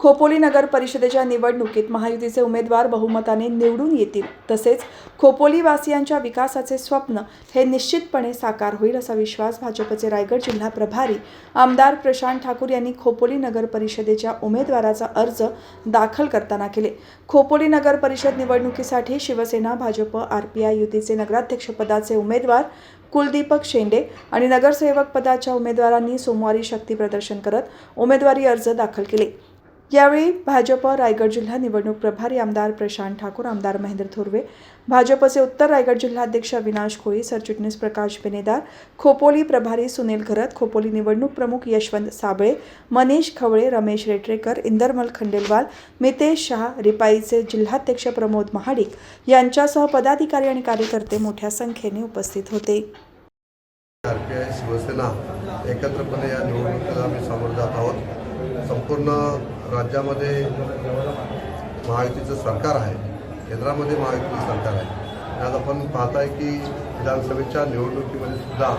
खोपोली नगर परिषदेच्या निवडणुकीत महायुतीचे उमेदवार बहुमताने निवडून येतील. तसेच खोपोलीवासियांच्या विकासाचे स्वप्न हे निश्चितपणे साकार होईल असा विश्वास भाजपचे रायगड जिल्हा प्रभारी आमदार प्रशांत ठाकूर यांनी खोपोली नगर परिषदेच्या उमेदवाराचा अर्ज दाखल करताना केले. खोपोली नगर परिषद निवडणुकीसाठी Shivsena Bhajap R P I युतीचे नगराध्यक्षपदाचे उमेदवार कुलदीपक शेंडे आणि नगरसेवक पदाच्या उमेदवारांनी सोमवारी शक्ती प्रदर्शन करत उमेदवारी अर्ज दाखल केले. यावेळी भाजप रायगड जिल्हा निवडणूक प्रभारी आमदार प्रशांत ठाकूर आमदार महेंद्र थोरवे भाजपचे उत्तर रायगड जिल्हाध्यक्ष अविनाश कोळी सरचिटणीस प्रकाश बेनेदार खोपोली प्रभारी सुनील घरत खोपोली निवडणूक प्रमुख यशवंत साबळे मनीष खवळे रमेश रेटरेकर इंदरमल खंडेलवाल मितेश शहा रिपाईचे जिल्हाध्यक्ष प्रमोद महाडिक यांच्यासह पदाधिकारी आणि कार्यकर्ते मोठ्या संख्येने उपस्थित होते. शिवसेना एकत्रपणे या निवडणुकीला आम्ही सामोरं जात आहोत. संपूर्ण राज्यामध्ये महायुतीचं सरकार आहे केंद्रामध्ये महायुतीचं सरकार आहे. त्यात आज आपण पाहताय की विधानसभेच्या निवडणुकीमध्ये सुद्धा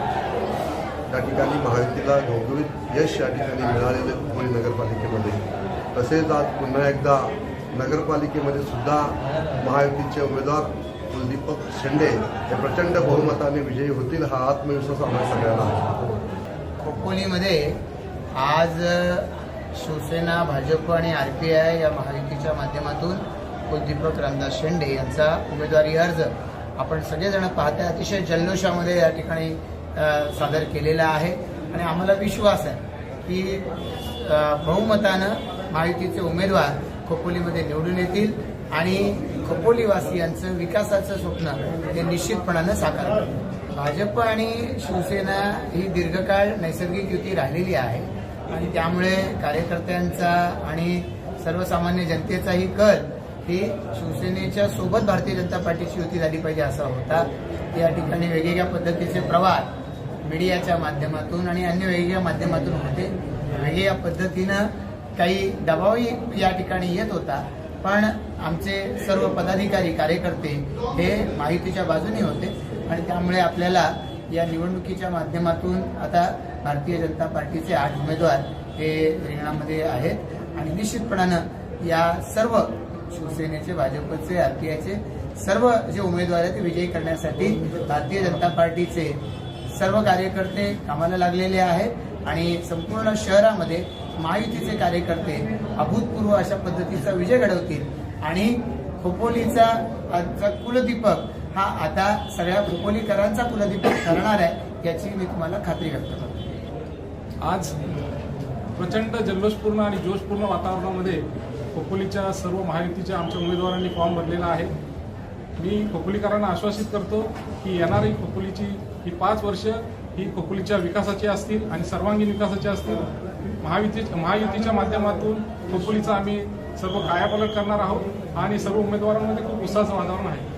त्या ठिकाणी महायुतीला गौरवित यश या ठिकाणी मिळालेले पुणे नगरपालिकेमध्ये. तसेच आज पुन्हा एकदा नगरपालिकेमध्ये सुद्धा महायुतीचे उमेदवार कुलदीपक शेंडे हे प्रचंड बहुमताने विजयी होतील हा आत्मविश्वास आम्हाला सगळ्यांना आहे. खोपोलीमध्ये आज शिवसेना भाजप आणि आर पी आय या महायुतीच्या माध्यमातून कुलदीपक रामदास शेंडे यांचा उमेदवारी अर्ज आपण सगळेजण पाहता अतिशय जल्लोषामध्ये या ठिकाणी सादर केलेला आहे. आणि आम्हाला विश्वास आहे की बहुमतानं महायुतीचे उमेदवार खोपोलीमध्ये निवडून येतील आणि खोपोलीवासियांचं विकासाचं स्वप्न हे निश्चितपणानं साकार करतील भाजप आणि शिवसेना ही दीर्घकाळ नैसर्गिक युती राहिलेली आहे. आणि त्यामुळे कार्यकर्त्यांचा आणि सर्वसामान्य जनतेचाही कल ही शिवसेनेच्या सोबत भारतीय जनता पार्टीची युती झाली पाहिजे असा होता. या ठिकाणी वेगवेगळ्या पद्धतीचे प्रवाह मीडियाच्या माध्यमातून आणि अन्य वेगवेगळ्या माध्यमातून होते. वेगवेगळ्या पद्धतीनं काही दबावही या ठिकाणी येत होता. पण आमचे सर्व पदाधिकारी कार्यकर्ते हे माहितीच्या बाजूने होते. आणि त्यामुळे आपल्याला या निवडणुकीच्या माध्यमातून आता भारतीय जनता पार्टीचे आठ उमेदवार हे रिंगणामध्ये आहेत. आणि निश्चितपणानं या सर्व शिवसेनेचे भाजपचे आरपीआयचे सर्व जे उमेदवार आहेत ते विजयी करण्यासाठी भारतीय जनता पार्टीचे सर्व कार्यकर्ते कामाला लागलेले आहेत. आणि संपूर्ण शहरामध्ये महायुतीचे कार्यकर्ते अभूतपूर्व अशा पद्धतीचा विजय घडवतील. आणि खोपोलीचा आजचा कुलदीपक हा आता सगळ्या खोपोलीकरांचा कुलदीपक ठरणार आहे याची मी तुम्हाला खात्री व्यक्त करतो. आज प्रचंड जल्लोषपूर्ण आणि जोशपूर्ण वातावरणामध्ये खोपोलीच्या सर्व महायुतीच्या आमच्या उमेदवारांनी फॉर्म भरलेला आहे. मी खोपोलीकरांना आश्वासित करतो की येणारी खोपोलीची ही पाच वर्ष ही खोपोलीच्या विकासाची असतील आणि सर्वांगीण विकासाची असतील. महायुती महायुतीच्या माध्यमातून खोपोलीचा आम्ही सर्व कायापालट करणार आहोत आणि सर्व उमेदवारांमध्ये खूप उत्साहाचं वातावरण आहे.